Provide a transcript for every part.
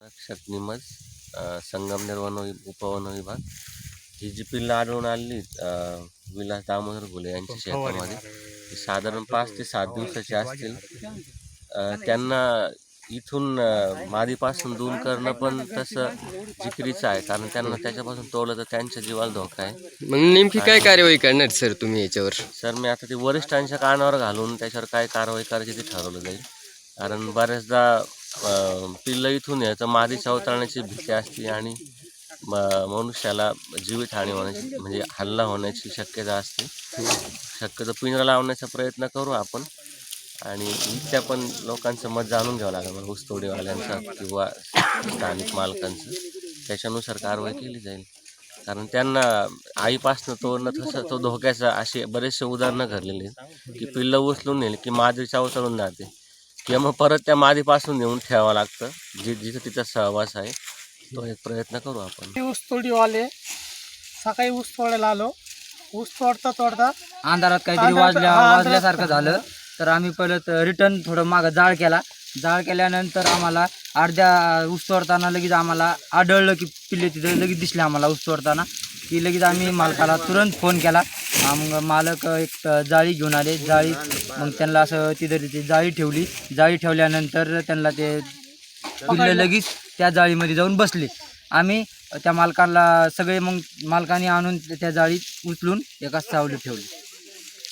रक्षक निमज संगमनेर वन वि- उपवन विभाग. ही जी पिल्लं आढळून आली विलास दामोदर घुले यांच्या शेतामध्ये ती साधारण पाच ते सात दिवसाची असतील. त्यांना इथून मादीपासून दूर करणं पण तसं जिकरीचं आहे कारण त्यांना त्याच्यापासून तोडलं तर त्यांच्या जीवाला धोका आहे. मग नेमकी काय कार्यवाही करणार सर तुम्ही याच्यावर? सर मी आता ते वरिष्ठांच्या कानावर घालून त्याच्यावर काय कारवाई करायची ते ठरवलं जाईल. कारण बऱ्याचदा पिल्लं इथून यायचं. मादी चवताळण्याची भीती असते आणि म- मनुष्याला जीवितहानी होण्याची म्हणजे हल्ला होण्याची शक्यता असते. शक्यतो पिंजरा लावण्याचा प्रयत्न करू आपण. आणि इथल्या पण लोकांचं मत जाणून घ्यावं लागेल. म्हणजे ऊसतोडीवाल्यांचं किंवा स्थानिक मालकांचं. त्याच्यानुसार कारवाई केली जाईल. कारण त्यांना आईपासनं तोडणं तसं तो धोक्याचा असे बरेचसे उदाहरणं घडलेले आहेत. की पिल्लं उचलून नेले की मादी चावतळून जाते. किंवा मग परत त्या मादीपासून नेऊन ठेवावं लागतं जि जिथं तिचा सहवास आहे तो एक प्रयत्न करू आपण. ते ऊस तोडीवाले सकाळी ऊस तोडायला आलो. ऊस तोडता तोडता अंधारात काहीतरी अंधारात- वाजल्या हा, अंधारात- वाजल्यासारखं झालं. तर आम्ही पहिलं रिटर्न थोडं मागं जाळ केला. जाळ केल्यानंतर आम्हाला अर्ध्या ऊस तोडताना लगेच आम्हाला आढळलं की पिल्ले तिथे लगेच दिसले आम्हाला ऊस तोडताना. की लगेच आम्ही मालकाला तुरंत फोन केला. मग मालक एक जाळी घेऊन आले. जाळी मग त्यांना असं तिथे ती जाळी ठेवली. जाळी ठेवल्यानंतर त्यांना ते पिल्ले लगेच त्या जाळीमध्ये जाऊन बसले. आम्ही त्या मालकाला सगळे मग मालकाने आणून त्या जाळीत उचलून एका सावलीत ठेवली.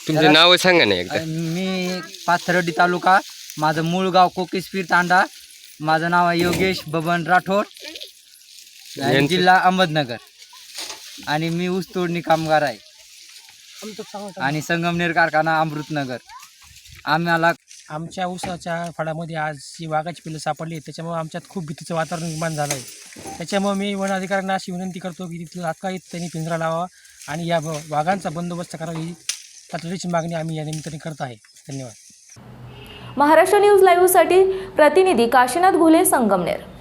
तुमचे नाव सांगा ना एकदा. मी पाथर्डी तालुका माझं मूळ गाव कोकिसपीर तांडा. माझं नाव आहे योगेश बबन राठोड. जिल्हा अहमदनगर. आणि मी ऊस तोडणी कामगार आहे. आणि संगमनेर कारखाना अमृतनगर. आम्हाला आमच्या ऊसाच्या फळामध्ये आज ही वाघाची पिल्लं सापडली त्याच्यामुळे आमच्यात खूप भीतीचं वातावरण निर्माण झालं आहे त्याच्यामुळे मी वन अधिकाऱ्यांना अशी विनंती करतो की तिथलं तात्काळ त्यांनी पिंजरा लावावा आणि या ब- वाघांचा बंदोबस्त करावा ही तातडीची मागणी आम्ही या निमित्ताने करत आहे. धन्यवाद. महाराष्ट्र न्यूज लाईव्हसाठी प्रतिनिधी काशीनाथ घुले संगमनेर.